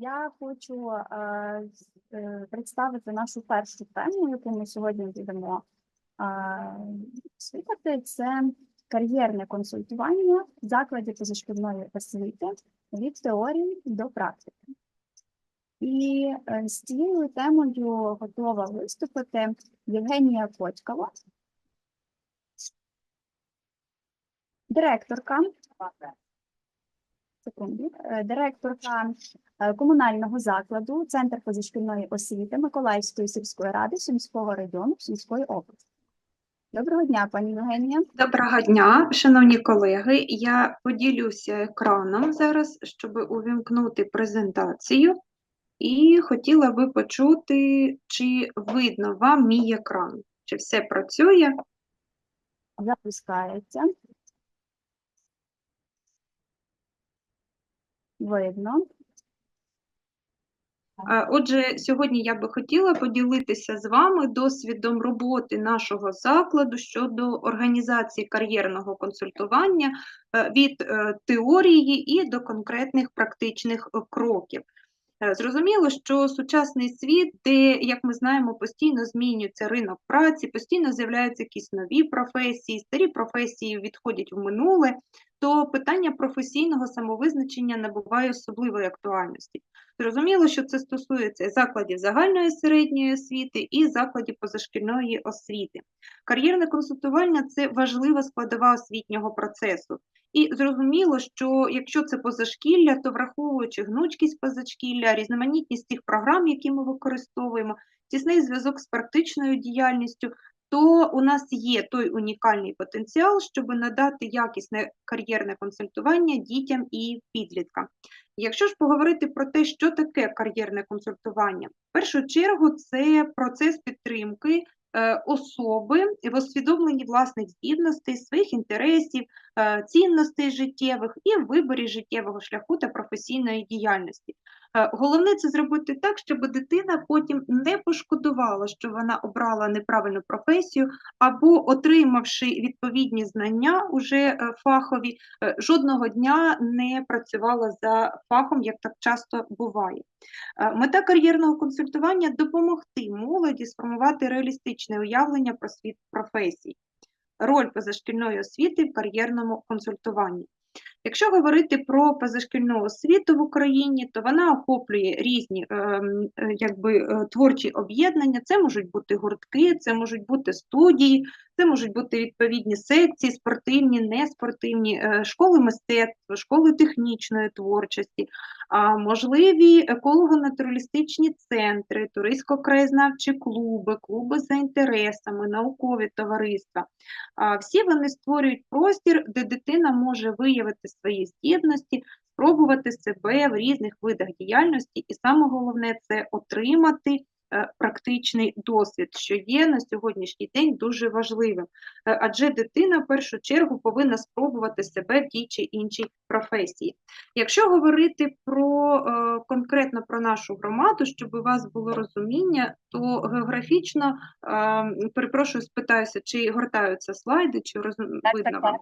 Я хочу е, е, представити нашу першу тему, яку ми сьогодні будемо е, слухати. Це кар'єрне консультування в закладі позашкільної освіти від теорії до практики. І е, з цією темою готова виступити Євгенія Котькова, директорка секунду, е, директорка е, комунального закладу Центр позашкільної освіти Миколаївської сільської ради Сумського району Сумської області. Доброго дня, пані Євгенія. Доброго дня, шановні колеги. Я поділюся екраном зараз, щоб увімкнути презентацію. І хотіла би почути, чи видно вам мій екран, чи все працює. Запускається. Видно. Отже, сьогодні я би хотіла поділитися з вами досвідом роботи нашого закладу щодо організації кар'єрного консультування е, від е, теорії і до конкретних практичних кроків. Е, Зрозуміло, що сучасний світ, де, як ми знаємо, постійно змінюється ринок праці, постійно з'являються якісь нові професії, старі професії відходять в минуле, то питання професійного самовизначення набуває особливої актуальності. Зрозуміло, що це стосується закладів загальної середньої освіти і закладів позашкільної освіти. Кар'єрне консультування це важлива складова освітнього процесу. І зрозуміло, що якщо це позашкілля, то враховуючи гнучкість позашкілля, різноманітність тих програм, які ми використовуємо, тісний зв'язок з практичною діяльністю, то у нас є той унікальний потенціал, щоб надати якісне кар'єрне консультування дітям і підліткам. Якщо ж поговорити про те, що таке кар'єрне консультування, в першу чергу це процес підтримки е, особи в усвідомленні власних здібностей, своїх інтересів, е, цінностей життєвих і в виборі життєвого шляху та професійної діяльності. Е, Головне це зробити так, щоб дитина потім не пошкодувала, що вона обрала неправильну професію, або отримавши відповідні знання уже е, фахові, е, жодного дня не працювала за фахом, як так часто буває. Мета кар'єрного консультування допомогти молоді сформувати реалістичне уявлення про світ професій, роль позашкільної освіти в кар'єрному консультуванні. Якщо говорити про позашкільну освіту в Україні, то вона охоплює різні ем, е, якби, е, творчі об'єднання. Це можуть бути гуртки, це можуть бути студії, це можуть бути відповідні секції, спортивні, неспортивні, е, школи мистецтва, школи технічної творчості, можливі еколого-натуралістичні центри, туристсько-краєзнавчі клуби, клуби за інтересами, наукові товариства. Всі вони створюють простір, де дитина може виявити свої здібності, спробувати себе в різних видах діяльності, і саме головне це отримати е, практичний досвід, що є на сьогоднішній день дуже важливим. Е, Адже дитина в першу чергу повинна спробувати себе в тій чи іншій професії. Якщо говорити про е, конкретно про нашу громаду, щоб у вас було розуміння, то географічно е, перепрошую, спитаюся, чи гортаються слайди, чи роз... видно вам?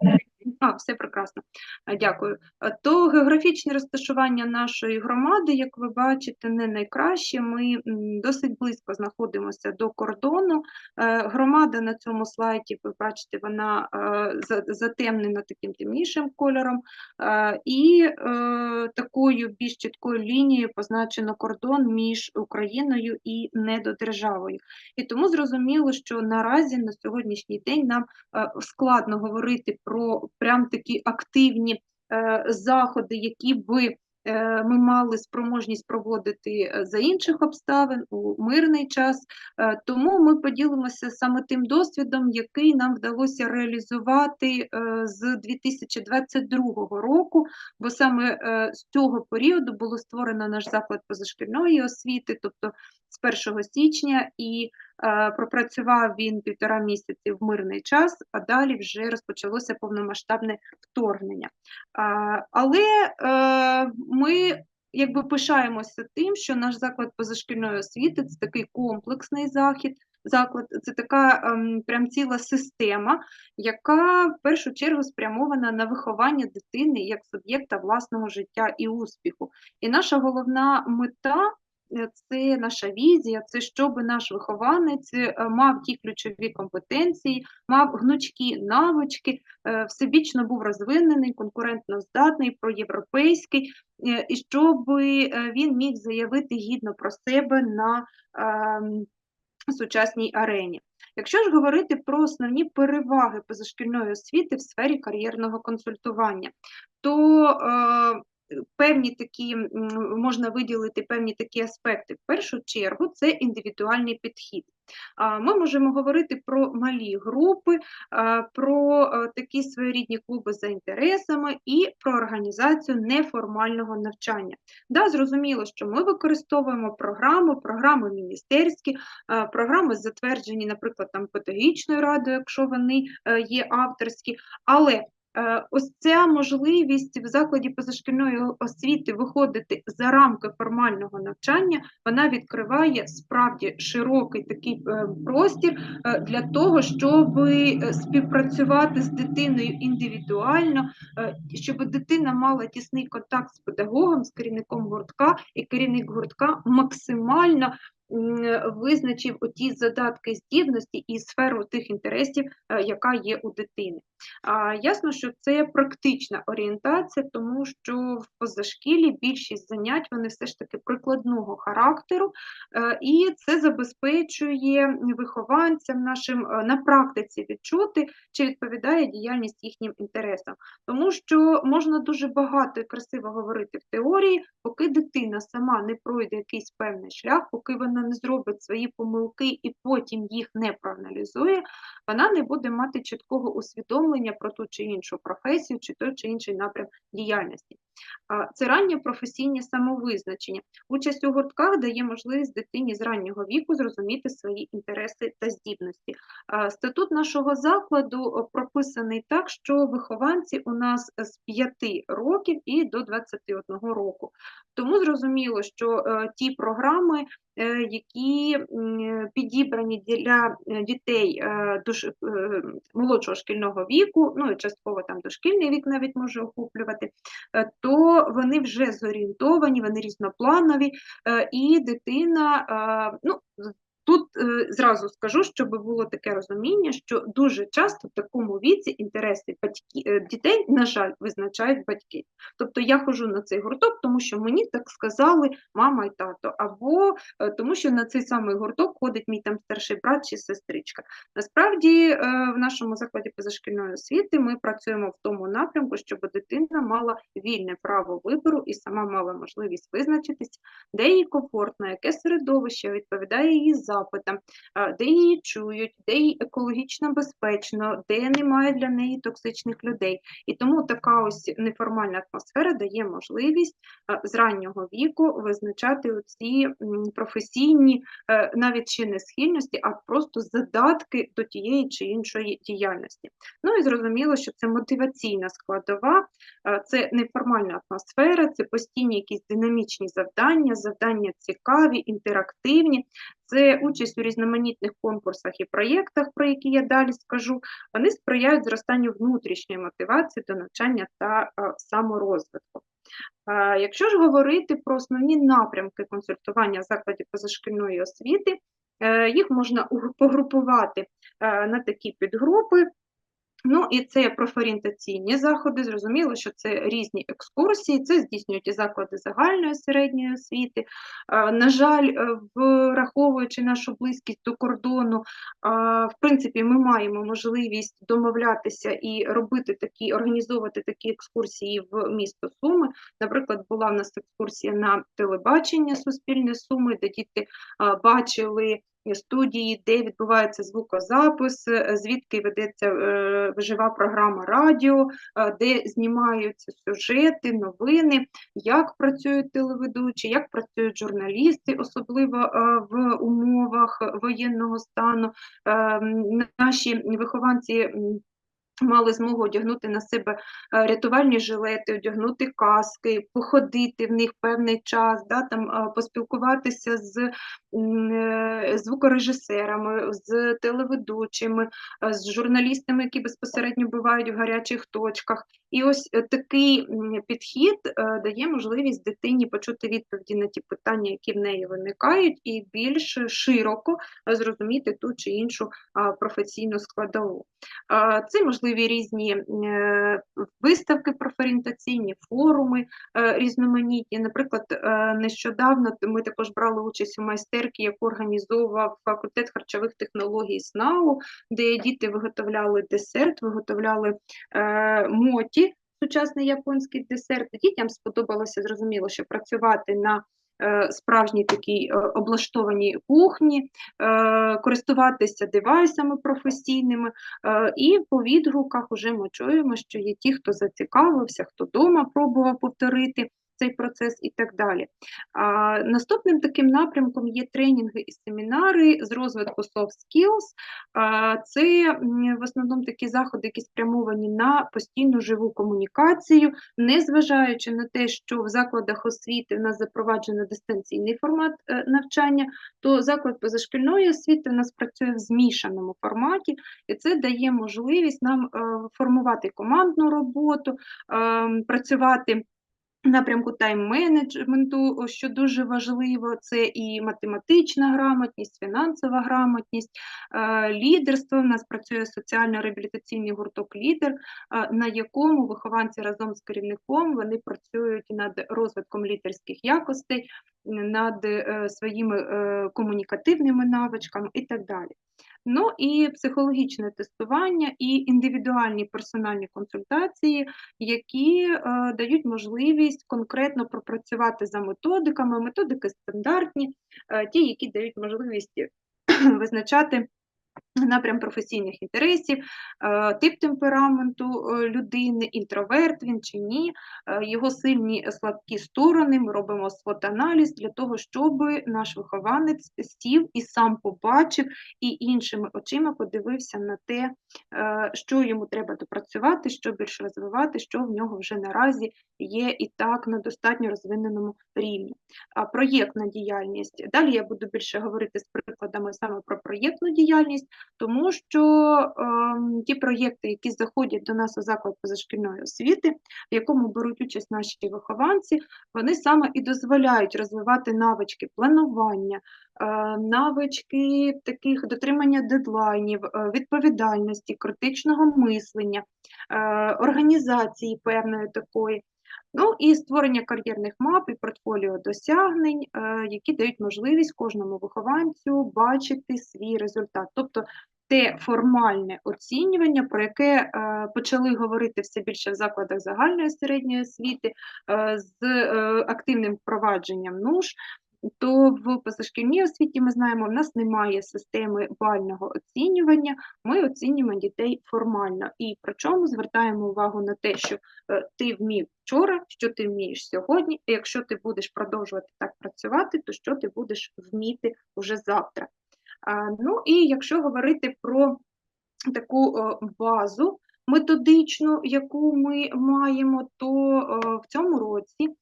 А, все прекрасно. Дякую. То географічне розташування нашої громади, як ви бачите, не найкраще. Ми досить близько знаходимося до кордону. Е, Громада на цьому слайді, ви бачите, вона е, затемнена таким темнішим кольором. Е, І такою більш чіткою лінією позначено кордон між Україною і недодержавою. І тому зрозуміло, що наразі на сьогоднішній день нам складно говорити про прям такі активні е, заходи, які би е, ми мали спроможність проводити е, за інших обставин у мирний час. Е, Тому ми поділимося саме тим досвідом, який нам вдалося реалізувати е, з 2022 року, бо саме е, з цього періоду було створено наш заклад позашкільної освіти, тобто з 1 січня, і пропрацював він півтора місяці в мирний час, а далі вже розпочалося повномасштабне вторгнення. Але е, ми якби пишаємося тим, що наш заклад позашкільної освіти це такий комплексний захід. заклад це така ем, прям ціла система, яка в першу чергу спрямована на виховання дитини як суб'єкта власного життя і успіху. І наша головна мета е, це наша візія, це щоб наш вихованець е, мав ті ключові компетенції, мав гнучкі навички, е, всебічно був розвинений, конкурентно здатний, проєвропейський, е, і щоб він міг заявити гідно про себе на ем, сучасній арені. Якщо ж говорити про основні переваги позашкільної освіти в сфері кар'єрного консультування, то е, певні такі можна виділити певні такі аспекти. В першу чергу це індивідуальний підхід. Ми можемо говорити про малі групи, про е, такі своєрідні клуби за інтересами і про організацію неформального навчання. Да, Зрозуміло, що ми використовуємо програми, програми міністерські, програми затверджені, наприклад, там педагогічною радою, якщо вони е, є авторські, але Е, Ось ця можливість в закладі позашкільної освіти виходити за рамки формального навчання, вона відкриває справді широкий такий е, простір е, для того, щоб співпрацювати з дитиною індивідуально, щоб дитина мала тісний контакт з педагогом, з керівником гуртка, і керівник гуртка максимально визначив оті задатки здібності і сферу тих інтересів, яка є у дитини. Ясно, що це практична орієнтація, тому що в позашкілі більшість занять вони все ж таки прикладного характеру, е, і це забезпечує вихованцям нашим е, на практиці відчути, чи відповідає діяльність їхнім інтересам. Тому що можна дуже багато і красиво говорити в теорії, поки дитина сама не пройде якийсь певний шлях, поки вона не зробить свої помилки і потім їх не проаналізує, вона не буде мати чіткого усвідомлення про ту чи іншу професію, чи той чи інший напрям діяльності. Це раннє професійне самовизначення. Участь у гуртках дає можливість дитині з раннього віку зрозуміти свої інтереси та здібності. Статут нашого закладу прописаний так, що вихованці у нас з 5 років і до 21 року. Тому зрозуміло, що е, ті програми, е, які підібрані для е, дітей молодшого шкільного віку, ну і частково там дошкільний вік навіть може охоплювати, то вони вже зорієнтовані, вони різнопланові, і дитина ну, Тут е, зразу скажу, щоб було таке розуміння, що дуже часто в такому віці інтереси батьки, е, дітей, на жаль, визначають батьки. Тобто я хожу на цей гурток, тому що мені так сказали мама і тато, або е, тому, що на цей самий гурток ходить мій там старший брат чи сестричка. Насправді, е, в нашому закладі позашкільної освіти ми працюємо в тому напрямку, щоб дитина мала вільне право вибору і сама мала можливість визначитись, де їй комфортно, яке середовище відповідає її за запитам, де її чують, де їй екологічно безпечно, де немає для неї токсичних людей. І тому така ось неформальна атмосфера дає можливість з раннього віку визначати ці професійні, е, навіть чи не схильності, а просто задатки до тієї чи іншої діяльності. Ну і зрозуміло, що це мотиваційна складова, це неформальна атмосфера, це постійні якісь динамічні завдання, завдання цікаві, інтерактивні це участь у різноманітних конкурсах і проєктах, про які я далі скажу, вони сприяють зростанню внутрішньої мотивації до навчання та е, саморозвитку. Е, якщо ж говорити про основні напрямки консультування закладів позашкільної освіти, е, їх можна погрупувати на такі підгрупи. Ну і це профорієнтаційні заходи. Зрозуміло, що це різні екскурсії, це здійснюють і заклади загальної середньої освіти. На жаль, е, враховуючи нашу близькість до кордону, в принципі, ми маємо можливість домовлятися і робити такі, організовувати такі екскурсії в місто Суми. Наприклад, була в нас екскурсія на телебачення Суспільне Суми, де діти бачили студії, де відбувається звукозапис, е, звідки ведеться е, жива програма радіо, е, де знімаються сюжети, новини, як працюють телеведучі, як працюють журналісти, особливо в умовах воєнного стану. Наші вихованці Мали змогу одягнути на себе е, рятувальні жилети, одягнути каски, походити в них певний час, да, там, е, поспілкуватися з е, звукорежисерами, з телеведучими, з журналістами, які безпосередньо бувають в гарячих точках. І ось такий підхід дає можливість дитині почути відповіді на ті питання, які в неї виникають, і більш широко зрозуміти ту чи іншу професійну складову. Це можливі різні е, виставки профорієнтаційні, форуми е, різноманітні. Наприклад, е, нещодавно ми також брали участь у майстерці, яку організовував факультет харчових технологій СНАУ, де діти виготовляли десерт, виготовляли моті, сучасний японський десерт. Дітям сподобалося зрозуміло, що працювати на справжній такій е, облаштованій кухні, е, користуватися девайсами професійними. Е, І по відгуках вже ми чуємо, що є ті, хто зацікавився, хто вдома пробував повторити цей процес і так далі. А, Наступним таким напрямком є тренінги і семінари з розвитку soft skills. А, Це в основному такі заходи, які спрямовані на постійну живу комунікацію, незважаючи на те, що в закладах освіти в нас запроваджено дистанційний формат е, навчання, то заклад позашкільної освіти в нас працює в змішаному форматі, і це дає можливість нам е, формувати командну роботу, е, працювати. Напрямку тайм-менеджменту, що дуже важливо, це і математична грамотність, фінансова грамотність, е, лідерство. У нас працює соціально-реабілітаційний гурток лідер, е, на якому вихованці разом з керівником вони працюють над розвитком лідерських якостей, над е, своїми комунікативними навичками і так далі. Ну і психологічне тестування, і індивідуальні персональні консультації, які е, дають можливість конкретно пропрацювати за методиками. Методики стандартні, е, ті, які дають можливість визначати напрям професійних інтересів, е, тип темпераменту е, людини, інтроверт він чи ні, е, його сильні слабкі сторони. Ми робимо свот-аналіз для того, щоб наш вихованець сів і сам побачив, і іншими очима подивився на те, що йому треба допрацювати, що більш розвивати, що в нього вже наразі є і так на достатньо розвиненому рівні. Проєктна діяльність. Далі я буду більше говорити з прикладами саме про проєктну діяльність, тому що ем, ті проєкти, які заходять до нас у заклад позашкільної освіти, в якому беруть участь наші вихованці, вони саме і дозволяють розвивати навички планування, е, навички таких дотримання дедлайнів, е, відповідальності, критичного мислення, е, організації певної такої. Ну і створення кар'єрних мап і портфоліо досягнень, е, які дають можливість кожному вихованцю бачити свій результат. Тобто те формальне оцінювання, про яке е, почали говорити все більше в закладах загальної середньої освіти е, з активним впровадженням НУШ, то в позашкільній освіті ми знаємо, в нас немає системи бального оцінювання, ми оцінюємо дітей формально. І причому звертаємо увагу на те, що е, ти вмів вчора, що ти вмієш сьогодні, і якщо ти будеш продовжувати так працювати, то що ти будеш вміти вже завтра. Ну і якщо говорити про таку о, базу методичну, яку ми маємо, то о, в цьому році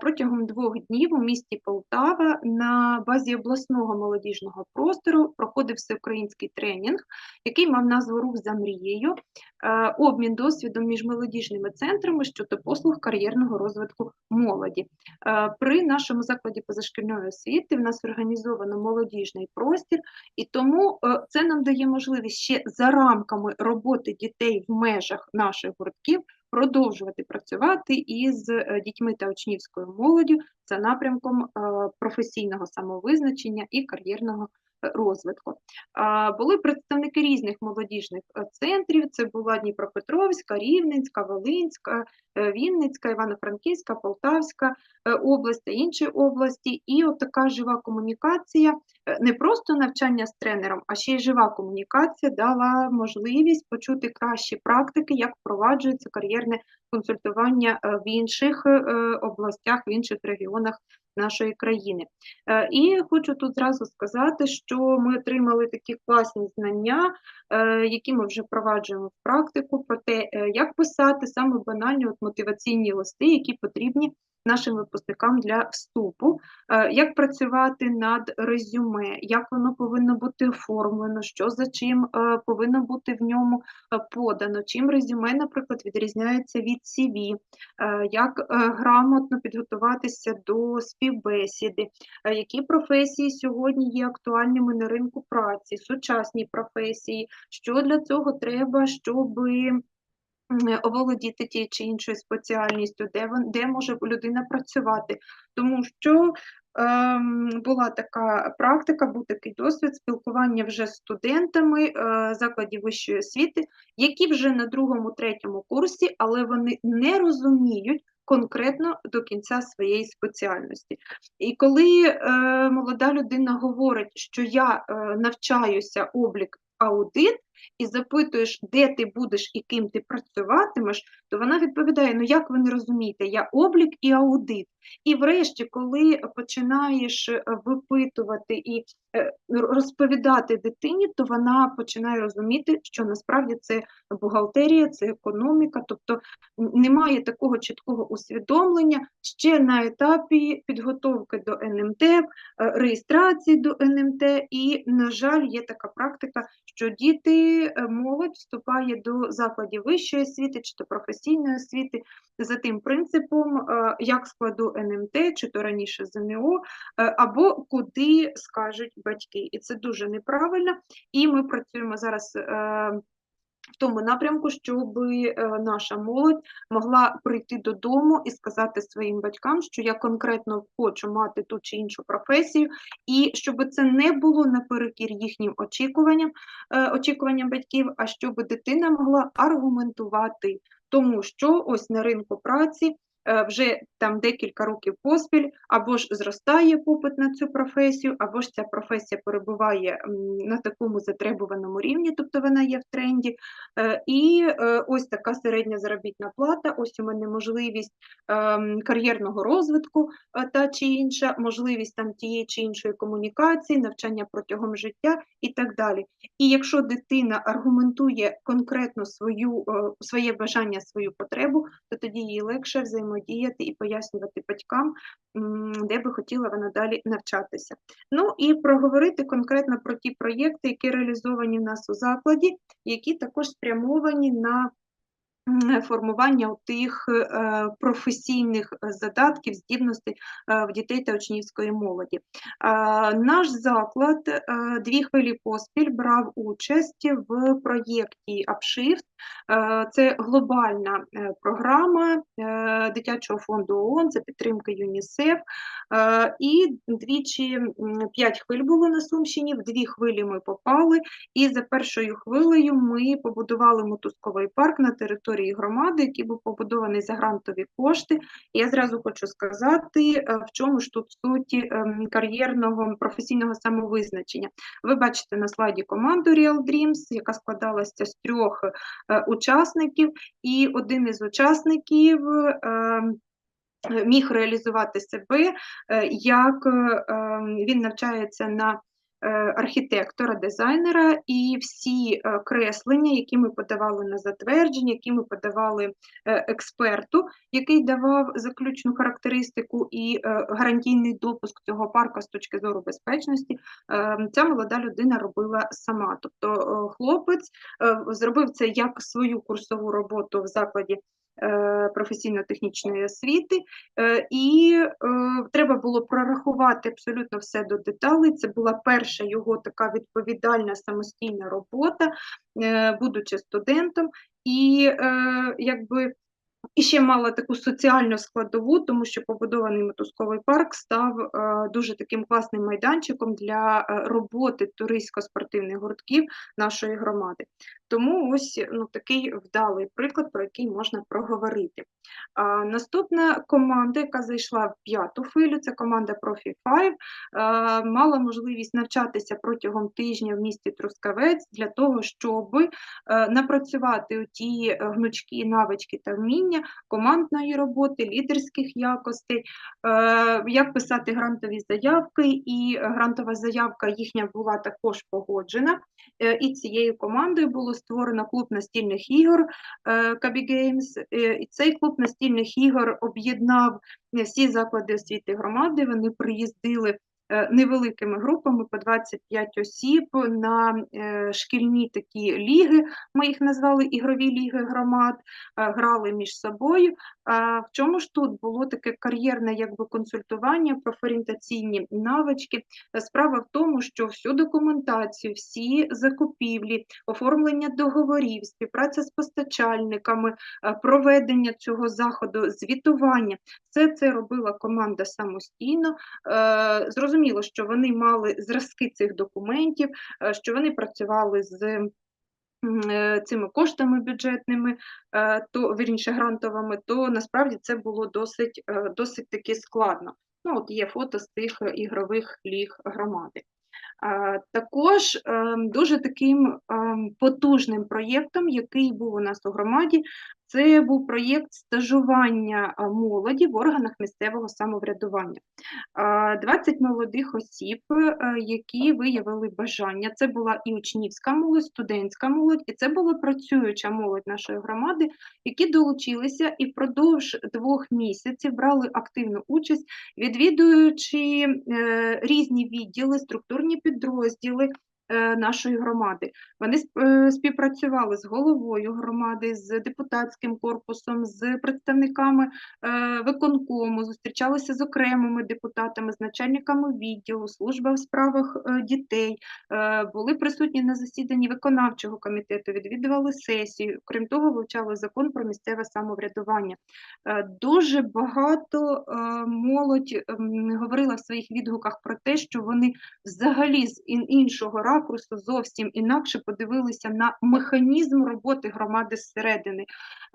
Протягом двох днів у місті Полтава на базі обласного молодіжного простору проходив всеукраїнський тренінг, який мав назву Рух за мрією, е, обмін досвідом між молодіжними центрами щодо послуг кар'єрного розвитку молоді. Е, При нашому закладі позашкільної освіти в нас організовано молодіжний простір, і тому е, це нам дає можливість ще за рамками роботи дітей в межах наших гуртків продовжувати працювати із е, дітьми та учнівською молоддю за напрямком е, професійного самовизначення і кар'єрного розвитку. Були представники різних молодіжних центрів: це була Дніпропетровська, Рівненська, Волинська, Вінницька, Івано-Франківська, Полтавська область та інші області. І от така жива комунікація, не просто навчання з тренером, а ще й жива комунікація дала можливість почути кращі практики, як впроваджується кар'єрне консультування в інших областях, в інших регіонах нашої країни. Е, І хочу тут зразу сказати, що ми отримали такі класні знання, е, які ми вже впроваджуємо в практику, про те, е, як писати саме банальні от мотиваційні листи, які потрібні нашим випускникам для вступу, е, як працювати над резюме, як воно повинно бути оформлено, що за чим е, повинно бути в ньому е, подано, чим резюме, наприклад, відрізняється від CV, як грамотно підготуватися до співбесіди, які професії сьогодні є актуальними на ринку праці, сучасні професії, що для цього треба, щоби м, оволодіти тією чи іншою спеціальністю, де де може людина працювати. Тому що ем, була така практика, був такий досвід спілкування вже з студентами е, закладів вищої освіти, які вже на другому, третьому курсі, але вони не розуміють. Конкретно до кінця своєї спеціальності. І коли е, молода людина говорить, що я е, навчаюся облік аудит, і запитуєш, де ти будеш і ким ти працюватимеш, то вона відповідає: ну як ви не розумієте, я облік і аудит. І врешті, коли починаєш е, випитувати і е, розповідати дитині, то вона починає розуміти, що насправді це бухгалтерія, це економіка, тобто немає такого чіткого усвідомлення ще на етапі підготовки до НМТ, е, реєстрації до НМТ, і, на жаль, є така практика, що діти, е, молодь вступає до закладів вищої освіти чи то професійної освіти за тим принципом, е, як складу НМТ, чи то раніше ЗНО, е, або куди скажуть батьки. І це дуже неправильно. І ми працюємо зараз. Е, В тому напрямку, щоб наша молодь могла прийти додому і сказати своїм батькам, що я конкретно хочу мати ту чи іншу професію, і щоб це не було наперекір їхнім очікуванням, е, очікуванням батьків, а щоб дитина могла аргументувати, тому що ось на ринку праці е, вже там декілька років поспіль, або ж зростає попит на цю професію, або ж ця професія перебуває на такому затребуваному рівні, тобто вона є в тренді. Е, І е, ось така середня заробітна плата, ось у мене можливість кар'єрного розвитку е, та чи інша, можливість там тієї чи іншої комунікації, навчання протягом життя і так далі. І якщо дитина аргументує конкретно свою, е, своє бажання, свою потребу, то тоді їй легше взаємодіяти і пояснювати батькам, де би хотіла вона далі навчатися. Ну і проговорити конкретно про ті проєкти, які реалізовані в нас у закладі, які також спрямовані на формування тих е, професійних е, задатків, здібностей е, в дітей та учнівської молоді. Наш заклад дві хвилі поспіль брав участь в проєкті. Е, Це глобальна програма дитячого фонду ООН за підтримки ЮНІСЕФ. І двічі п'ять хвиль було на Сумщині, в дві хвилі ми попали. І за першою хвилею ми побудували мотузковий парк на території громади, який був побудований за грантові кошти. Я зразу хочу сказати, е, в чому ж тут суть ем, кар'єрного професійного самовизначення. Ви бачите на слайді команду Real Dreams, яка складалася з трьох е, учасників, і один із учасників. ем, Міг реалізувати себе, е, як ем, він навчається на архітектора, дизайнера, і всі е, креслення, які ми подавали на затвердження, які ми подавали е, експерту, який давав заключну характеристику і е, гарантійний допуск цього парку з точки зору безпечності, е, ця молода людина робила сама. Тобто е, хлопець е, зробив це як свою курсову роботу в закладі е, професійно-технічної освіти, е, і е, треба було прорахувати абсолютно все до деталей. Це була перша його така відповідальна самостійна робота, е, будучи студентом, і е, якби. І ще мала таку соціальну складову, тому що побудований мотузковий парк став е, дуже таким класним майданчиком для е, роботи туристсько-спортивних гуртків нашої громади. Тому ось ну, такий вдалий приклад, про який можна проговорити. А, наступна команда, яка зайшла в п'яту хвилю, це команда Profi 5, мала можливість навчатися протягом тижня в місті Трускавець для того, щоб е, напрацювати ті гнучкі навички та вміння командної роботи, лідерських якостей, е, як писати грантові заявки, і грантова заявка їхня була також погоджена. Е, І цією командою було створено клуб настільних ігор е, Кабі Games. Е, І цей клуб настільних ігор об'єднав е, всі заклади освіти громади. Вони приїздили е, невеликими групами по 25 осіб на е, шкільні такі ліги. Ми їх назвали ігрові ліги громад, е, грали між собою. В чому ж тут було таке кар'єрне якби консультування, профорієнтаційні навички? Е, Справа в тому, що всю документацію, всі закупівлі, оформлення договорів, співпраця з постачальниками, е, проведення цього заходу, звітування, все це робила команда самостійно. Е, Зрозуміло, що вони мали зразки цих документів, е, що вони працювали з е, цими коштами бюджетними, е, то вірніше грантовими, то насправді це було досить, досить таки складно. Ну, от є фото з тих ігрових ліг громади. Також ем, дуже таким ем, потужним проєктом, який був у нас у громаді, це був проєкт стажування молоді в органах місцевого самоврядування. А, 20 молодих осіб, е, які виявили бажання. Це була і учнівська молодь, студентська молодь, і це була працююча молодь нашої громади, які долучилися і впродовж двох місяців брали активну участь відвідуючи е, різні відділи, структурні підрозділи нашої громади. Вони е, співпрацювали з головою громади, з депутатським корпусом, з представниками е, виконкому, зустрічалися з окремими депутатами, з начальниками відділу, служба в справах е, дітей, е, були присутні на засіданні виконавчого комітету, відвідували сесію. Крім того, вивчали закон про місцеве самоврядування. Е, Дуже багато е, молодь говорила в своїх відгуках про те, що вони взагалі з ін- іншого ракурсу зовсім інакше подивилися на механізм роботи громади зсередини.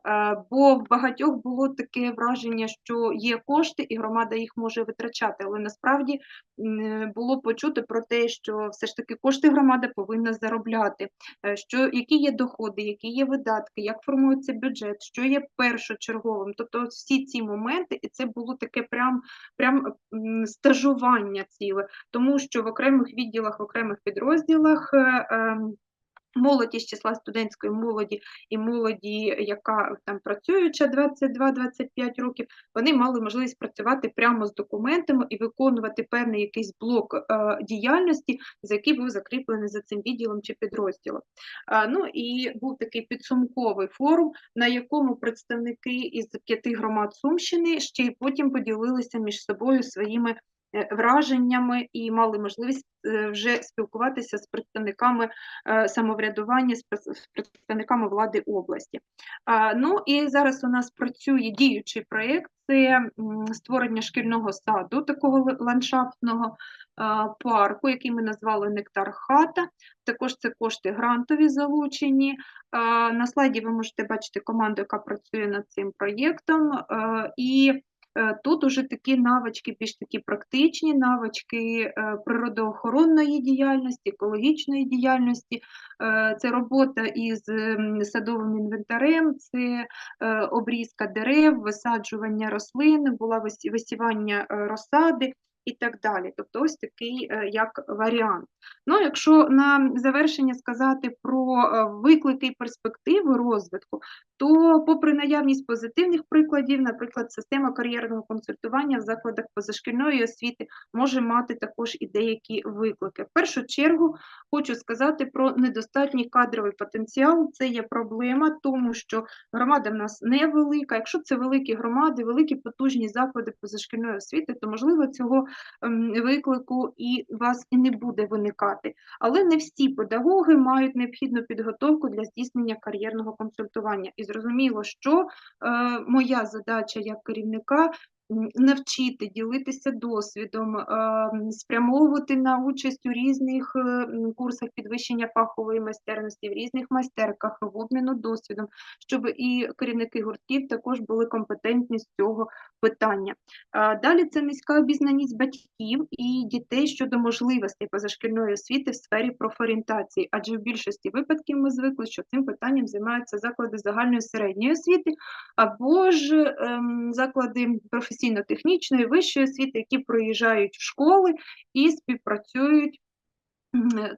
Е, Бо в багатьох було таке враження, що є кошти, і громада їх може витрачати. Але насправді м, було почуто про те, що все ж таки кошти громада повинна заробляти, е, що які є доходи, які є видатки, як формується бюджет, що є першочерговим. Тобто всі ці моменти, і це було таке прям, прям стажування ціле, тому що в окремих відділах, в окремих підрозділах. Е, Молодь із числа студентської молоді і молоді, яка там працююча 22-25 років, вони мали можливість працювати прямо з документами і виконувати певний якийсь блок е, діяльності, за який був закріплений за цим відділом чи підрозділом. А, ну і був такий підсумковий форум, на якому представники із п'яти громад Сумщини ще й потім поділилися між собою своїми е, враженнями і мали можливість е, вже спілкуватися з представниками е, самоврядування, з представниками влади області. Ну і зараз у нас працює діючий проєкт. Це створення шкільного саду, такого ландшафтного парку, який ми назвали Нектар Хата. Також це кошти грантові залучені. На слайді ви можете бачити команду, яка працює над цим проєктом. І е, тут уже такі навички, більш такі практичні навички е, природоохоронної діяльності, екологічної діяльності. Е, Це робота із садовим інвентарем, це е, обрізка дерев, висаджування рослин, була висівання е, розсади і так далі. Тобто ось такий е, як варіант. Ну, якщо на завершення сказати про е, виклики і перспективи розвитку, то попри наявність позитивних прикладів, наприклад, система кар'єрного консультування в закладах позашкільної освіти може мати також і деякі виклики. В першу чергу хочу сказати про недостатній кадровий потенціал. Це є проблема, тому що громада в нас невелика. Якщо це великі громади, великі потужні заклади позашкільної освіти, то можливо цього виклику і у вас і не буде виникати. Але не всі педагоги мають необхідну підготовку для здійснення кар'єрного консультування. І зрозуміло, що е, моя задача як керівника навчити, ділитися досвідом, ем, спрямовувати на участь у різних е, курсах підвищення фахової майстерності, в різних майстерках, в обміну досвідом, щоб і керівники гуртків також були компетентні з цього питання. Далі це низька обізнаність батьків і дітей щодо можливостей позашкільної освіти в сфері профорієнтації, адже в більшості випадків ми звикли, що цим питанням займаються заклади загальної середньої освіти або ж ем, заклади професійно-технічної вищої освіти, які проїжджають в школи і співпрацюють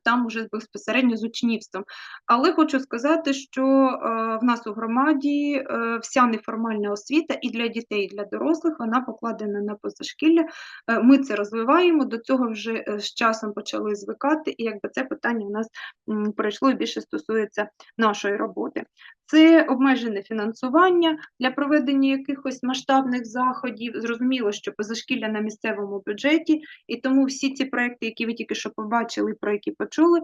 там уже безпосередньо з учнівством. Але хочу сказати, що е, в нас у громаді е, вся неформальна освіта і для дітей, і для дорослих вона покладена на позашкілля. Е, Ми це розвиваємо, до цього вже е, з часом почали звикати, і якби це питання у нас м, перейшло і більше стосується нашої роботи. Це обмежене фінансування для проведення якихось масштабних заходів. Зрозуміло, що позашкілля на місцевому бюджеті, і тому всі ці проекти, які ви тільки що побачили, про які почули,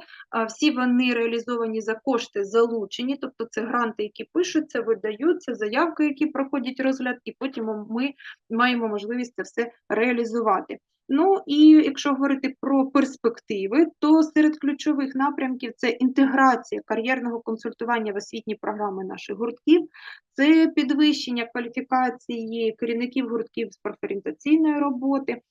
всі вони реалізовані за кошти залучені, тобто це гранти, які пишуться, видаються, заявки, які проходять розгляд, і потім ми маємо можливість це все реалізувати. Ну і якщо говорити про перспективи, то серед ключових напрямків це інтеграція кар'єрного консультування в освітні програми наших гуртків, це підвищення кваліфікації керівників гуртків з профорієнтаційної роботи,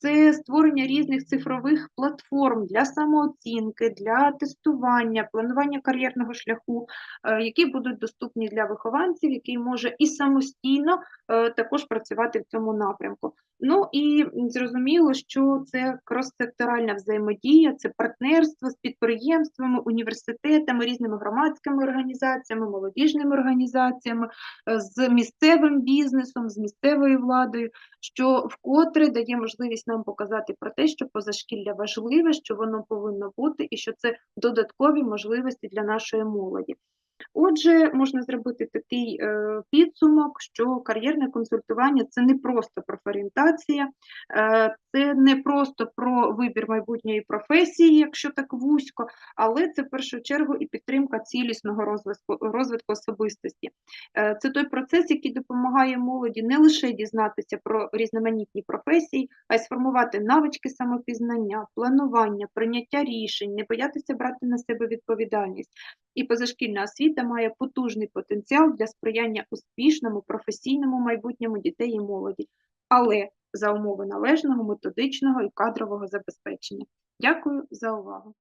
це створення різних цифрових платформ для самооцінки, для тестування, планування кар'єрного шляху, е, які будуть доступні для вихованців, який може і самостійно е, також працювати в цьому напрямку. Ну і зрозуміло, що це крос-секторальна взаємодія, це партнерство з підприємствами, університетами, різними громадськими організаціями, молодіжними організаціями, е, з місцевим бізнесом, з місцевою владою, що вкотре дає можливість нам показати про те, що позашкілля важливе, що воно повинно бути, і що це додаткові можливості для нашої молоді. Отже, можна зробити такий е, підсумок, що кар'єрне консультування це не просто профорієнтація, е, це не просто про вибір майбутньої професії, якщо так вузько, але це в першу чергу і підтримка цілісного розвитку, розвитку особистості. Е, це той процес, який допомагає молоді не лише дізнатися про різноманітні професії, а й сформувати навички самопізнання, планування, прийняття рішень, не боятися брати на себе відповідальність. І позашкільна освіта має потужний потенціал для сприяння успішному професійному майбутньому дітей і молоді, але за умови належного, методичного і кадрового забезпечення. Дякую за увагу.